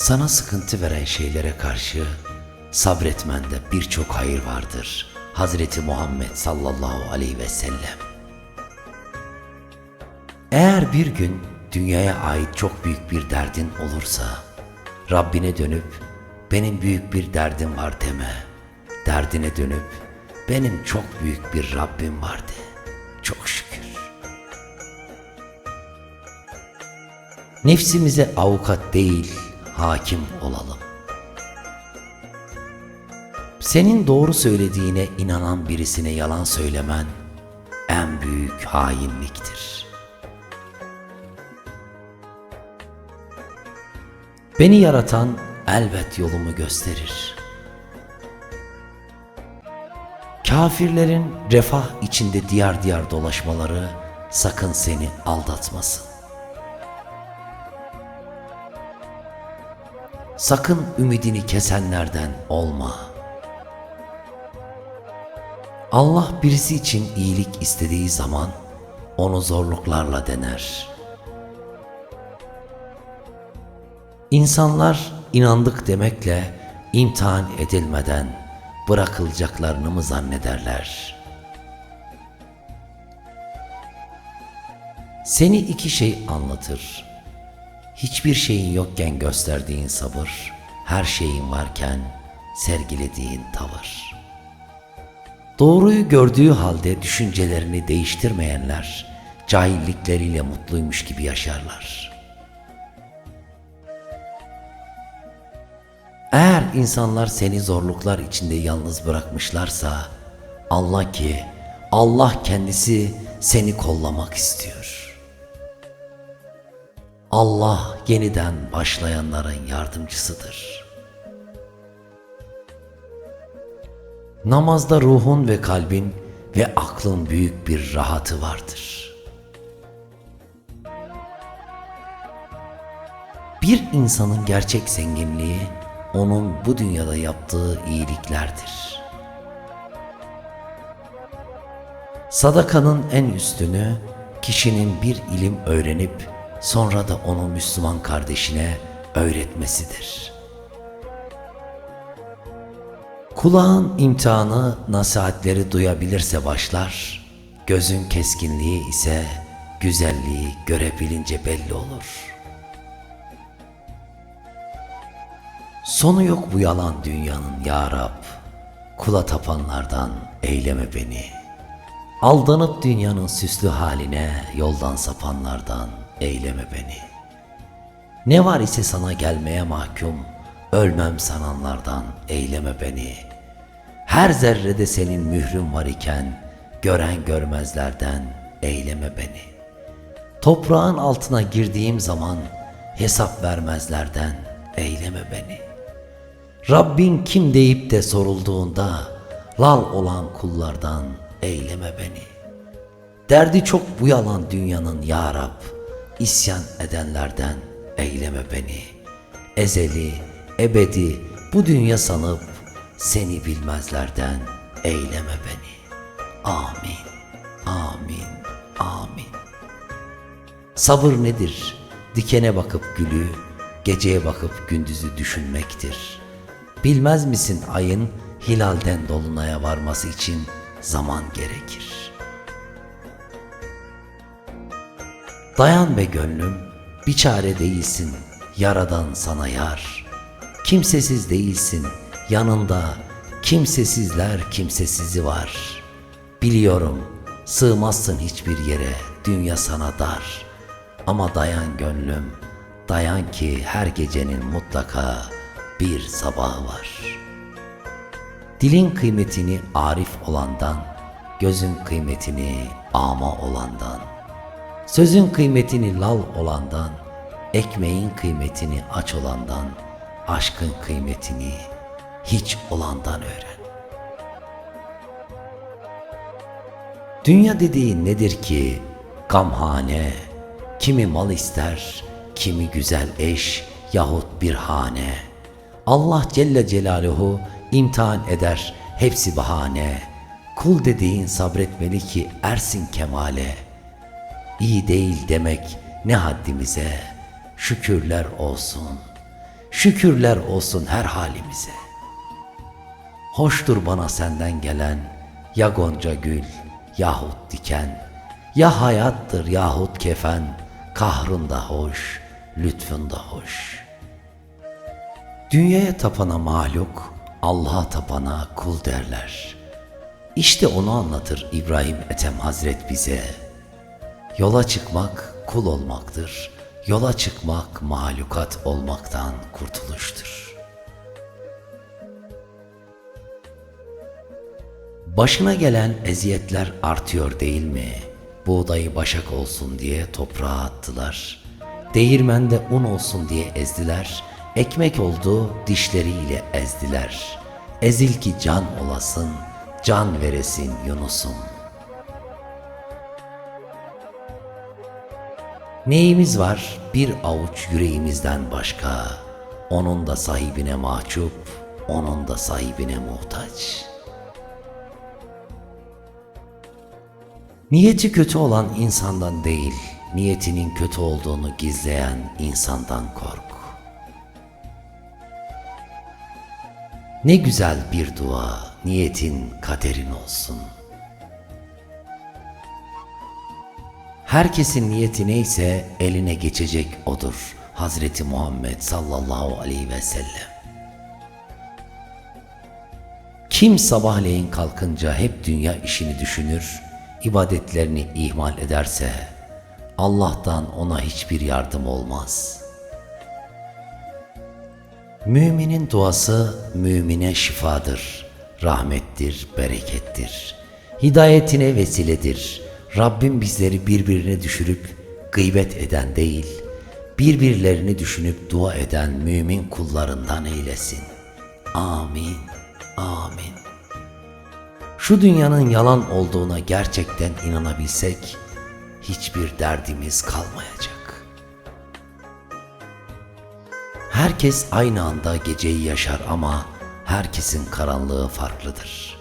Sana sıkıntı veren şeylere karşı sabretmende birçok hayır vardır. Hazreti Muhammed sallallahu aleyhi ve sellem. Eğer bir gün dünyaya ait çok büyük bir derdin olursa, Rabbine dönüp benim büyük bir derdim var deme. Derdine dönüp benim çok büyük bir Rabbim var de. Çok şükür. Nefsimize avukat değil, hakim olalım. Senin doğru söylediğine inanan birisine yalan söylemen en büyük hainliktir. Beni yaratan elbet yolumu gösterir. Kafirlerin refah içinde diyar diyar dolaşmaları sakın seni aldatmasın. Sakın ümidini kesenlerden olma. Allah birisi için iyilik istediği zaman onu zorluklarla dener. İnsanlar inandık demekle imtihan edilmeden bırakılacaklarını mı zannederler? Seni iki şey anlatır. Hiçbir şeyin yokken gösterdiğin sabır, her şeyin varken sergilediğin tavır. Doğruyu gördüğü halde düşüncelerini değiştirmeyenler, cahillikleriyle mutluymuş gibi yaşarlar. Eğer insanlar seni zorluklar içinde yalnız bırakmışlarsa, Allah ki Allah kendisi seni kollamak istiyor. Allah yeniden başlayanların yardımcısıdır. Namazda ruhun ve kalbin ve aklın büyük bir rahatı vardır. Bir insanın gerçek zenginliği onun bu dünyada yaptığı iyiliklerdir. Sadakanın en üstünü kişinin bir ilim öğrenip sonra da onu Müslüman kardeşine öğretmesidir. Kulağın imtihanı nasihatleri duyabilirse başlar, gözün keskinliği ise güzelliği görebilince belli olur. Sonu yok bu yalan dünyanın ya Rab, kula tapanlardan eyleme beni. Aldanıp dünyanın süslü haline yoldan sapanlardan eyleme beni. Ne var ise sana gelmeye mahkum, ölmem sananlardan eyleme beni. Her zerrede senin mührün var iken, gören görmezlerden eyleme beni. Toprağın altına girdiğim zaman hesap vermezlerden eyleme beni. Rabbin kim deyip de sorulduğunda lal olan kullardan eyleme beni. Derdi çok bu yalan dünyanın ya Rab, isyan edenlerden eyleme beni. Ezeli, ebedi bu dünya sanıp seni bilmezlerden eyleme beni. Amin, amin, amin. Sabır nedir? Dikene bakıp gülü, geceye bakıp gündüzü düşünmektir. Bilmez misin ayın hilalden dolunaya varması için zaman gerekir. Dayan be gönlüm, bir çare değilsin, yaradan sana yar. Kimsesiz değilsin, yanında kimsesizler kimsesizi var. Biliyorum, sığmazsın hiçbir yere, dünya sana dar. Ama dayan gönlüm, dayan ki her gecenin mutlaka bir sabahı var. Dilin kıymetini arif olandan, gözün kıymetini ama olandan, sözün kıymetini lal olandan, ekmeğin kıymetini aç olandan, aşkın kıymetini hiç olandan öğren. Dünya dediğin nedir ki? Gamhane, kimi mal ister, kimi güzel eş yahut bir hane. Allah Celle Celaluhu imtihan eder hepsi bahane. Kul dediğin sabretmeli ki ersin kemale. İyi değil demek ne haddimize, şükürler olsun. Şükürler olsun her halimize. Hoştur bana senden gelen ya gonca gül yahut diken, ya hayattır yahut kefen, kahrında hoş, lütfunda hoş. Dünyaya tapana mahluk, Allah'a tapana kul derler. İşte onu anlatır İbrahim Ethem Hazret bize. Yola çıkmak kul olmaktır. Yola çıkmak mahlukat olmaktan kurtuluştur. Başına gelen eziyetler artıyor değil mi? Buğdayı başak olsun diye toprağa attılar. Değirmende un olsun diye ezdiler. Ekmek oldu dişleriyle ezdiler. Ezil ki can olasın, can veresin Yunus'um. Neyimiz var bir avuç yüreğimizden başka? Onun da sahibine mahcup, onun da sahibine muhtaç.'' Niyeti kötü olan insandan değil, niyetinin kötü olduğunu gizleyen insandan kork. Ne güzel bir dua, niyetin kaderin olsun. Herkesin niyeti neyse eline geçecek odur. Hazreti Muhammed sallallahu aleyhi ve sellem. Kim sabahleyin kalkınca hep dünya işini düşünür, ibadetlerini ihmal ederse Allah'tan ona hiçbir yardım olmaz. Müminin duası mümine şifadır, rahmettir, berekettir. Hidayetine vesiledir. Rabbim bizleri birbirine düşürüp gıybet eden değil, birbirlerini düşünüp dua eden mümin kullarından eylesin. Amin, amin. Şu dünyanın yalan olduğuna gerçekten inanabilsek hiçbir derdimiz kalmayacak. Herkes aynı anda geceyi yaşar ama herkesin karanlığı farklıdır.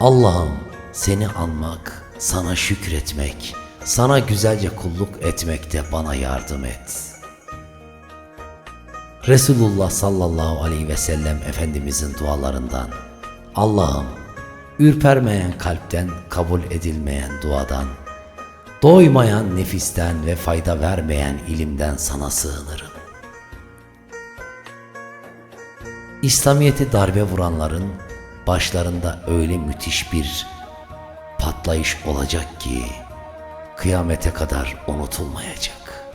Allah'ım seni anmak, sana şükretmek, sana güzelce kulluk etmekte bana yardım et.'' Resulullah sallallahu aleyhi ve sellem Efendimizin dualarından Allah'ım ürpermeyen kalpten kabul edilmeyen duadan doymayan nefisten ve fayda vermeyen ilimden sana sığınırım. İslamiyet'i darbe vuranların başlarında öyle müthiş bir patlayış olacak ki kıyamete kadar unutulmayacak.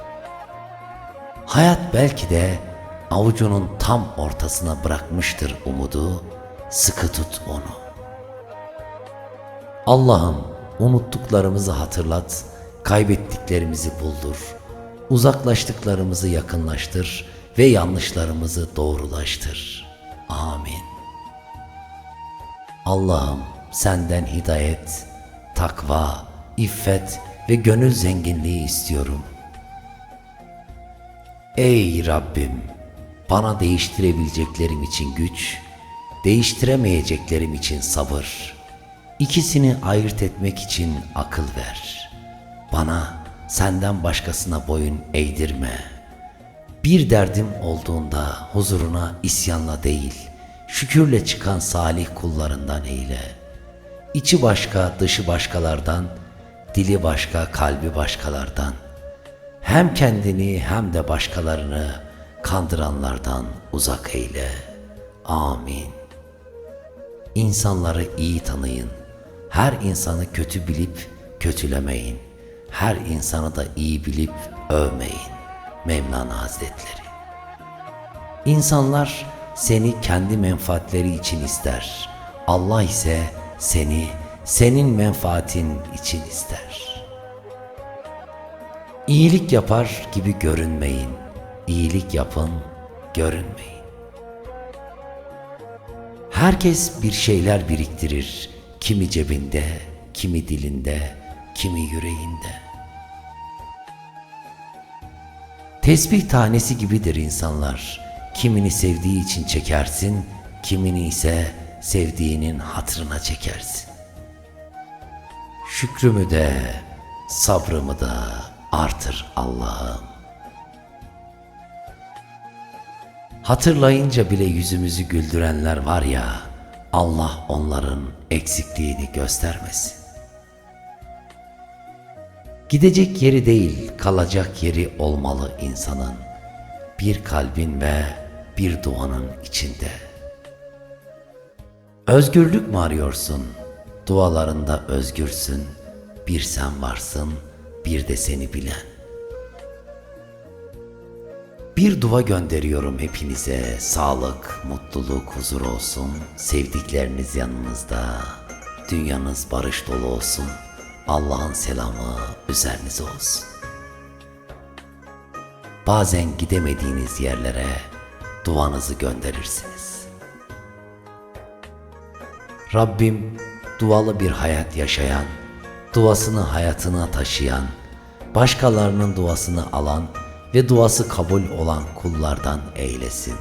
Hayat belki de avucunun tam ortasına bırakmıştır umudu, sıkı tut onu. Allah'ım unuttuklarımızı hatırlat, kaybettiklerimizi buldur, uzaklaştıklarımızı yakınlaştır ve yanlışlarımızı doğrulaştır. Amin. Allah'ım senden hidayet, takva, iffet ve gönül zenginliği istiyorum. Ey Rabbim! Bana değiştirebileceklerim için güç, değiştiremeyeceklerim için sabır. İkisini ayırt etmek için akıl ver. Bana senden başkasına boyun eğdirme. Bir derdim olduğunda huzuruna isyanla değil, şükürle çıkan salih kullarından eyle. İçi başka, dışı başkalardan, dili başka, kalbi başkalardan. Hem kendini hem de başkalarını kandıranlardan uzak eyle. Amin. İnsanları iyi tanıyın. Her insanı kötü bilip kötülemeyin. Her insanı da iyi bilip övmeyin. Mevlana Hazretleri. İnsanlar seni kendi menfaatleri için ister. Allah ise seni senin menfaatin için ister. İyilik yapar gibi görünmeyin.'' iyilik yapın, görünmeyin. Herkes bir şeyler biriktirir. Kimi cebinde, kimi dilinde, kimi yüreğinde. Tesbih tanesi gibidir insanlar. Kimini sevdiği için çekersin, kimini ise sevdiğinin hatırına çekersin. Şükrümü de, sabrımı da artır Allah'ım. Hatırlayınca bile yüzümüzü güldürenler var ya, Allah onların eksikliğini göstermesin. Gidecek yeri değil, kalacak yeri olmalı insanın. Bir kalbin ve bir duanın içinde. Özgürlük mü arıyorsun? Dualarında özgürsün. Bir sen varsın, bir de seni bilen. Bir dua gönderiyorum hepinize. Sağlık, mutluluk, huzur olsun. Sevdikleriniz yanınızda. Dünyanız barış dolu olsun. Allah'ın selamı üzerinize olsun. Bazen gidemediğiniz yerlere duanızı gönderirsiniz. Rabbim dualı bir hayat yaşayan, duasını hayatına taşıyan, başkalarının duasını alan ve duası kabul olan kullardan eylesin.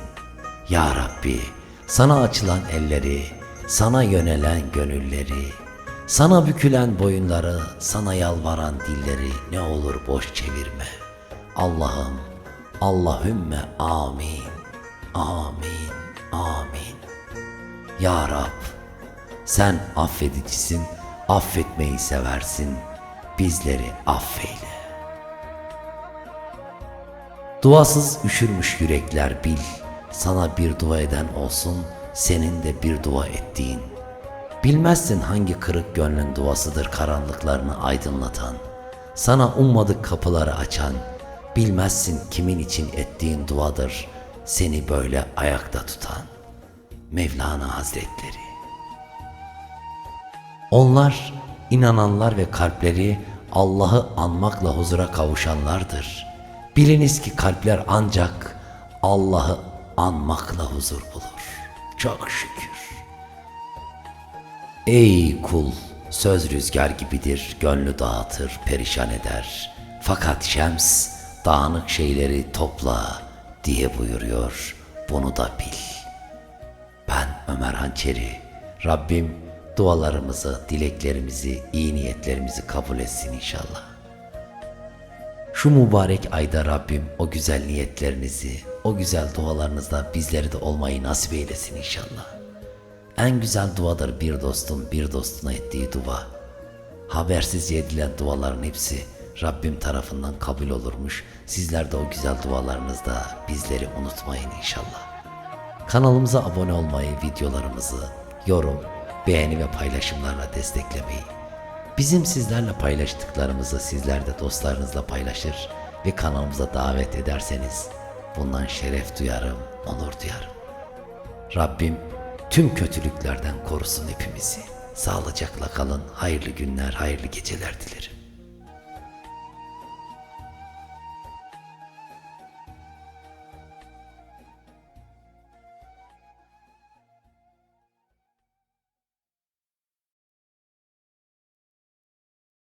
Ya Rabbi, sana açılan elleri, sana yönelen gönülleri, sana bükülen boyunları, sana yalvaran dilleri ne olur boş çevirme. Allah'ım, Allahümme amin, amin, amin. Ya Rab, sen affedicisin, affetmeyi seversin. Bizleri affeyle. Duasız üşürmüş yürekler bil. Sana bir dua eden olsun, senin de bir dua ettiğin. Bilmezsin hangi kırık gönlün duasıdır karanlıklarını aydınlatan. Sana ummadık kapıları açan. Bilmezsin kimin için ettiğin duadır seni böyle ayakta tutan. Mevlana Hazretleri. Onlar inananlar ve kalpleri Allah'ı anmakla huzura kavuşanlardır. Biliniz ki kalpler ancak Allah'ı anmakla huzur bulur. Çok şükür. Ey kul, söz rüzgar gibidir, gönlü dağıtır, perişan eder. Fakat Şems, dağınık şeyleri topla diye buyuruyor, bunu da bil. Ben Ömer Hançeri. Rabbim dualarımızı, dileklerimizi, iyi niyetlerimizi kabul etsin inşallah. Şu mübarek ayda Rabbim o güzel niyetlerinizi, o güzel dualarınızda bizleri de olmayı nasip eylesin inşallah. En güzel duadır bir dostun bir dostuna ettiği dua. Habersizce edilen duaların hepsi Rabbim tarafından kabul olurmuş. Sizler de o güzel dualarınızda bizleri unutmayın inşallah. Kanalımıza abone olmayı, videolarımızı yorum, beğeni ve paylaşımlarla desteklemeyi, bizim sizlerle paylaştıklarımızı sizler de dostlarınızla paylaşır ve kanalımıza davet ederseniz bundan şeref duyarım, onur duyarım. Rabbim tüm kötülüklerden korusun hepimizi. Sağlıcakla kalın, hayırlı günler, hayırlı geceler dilerim.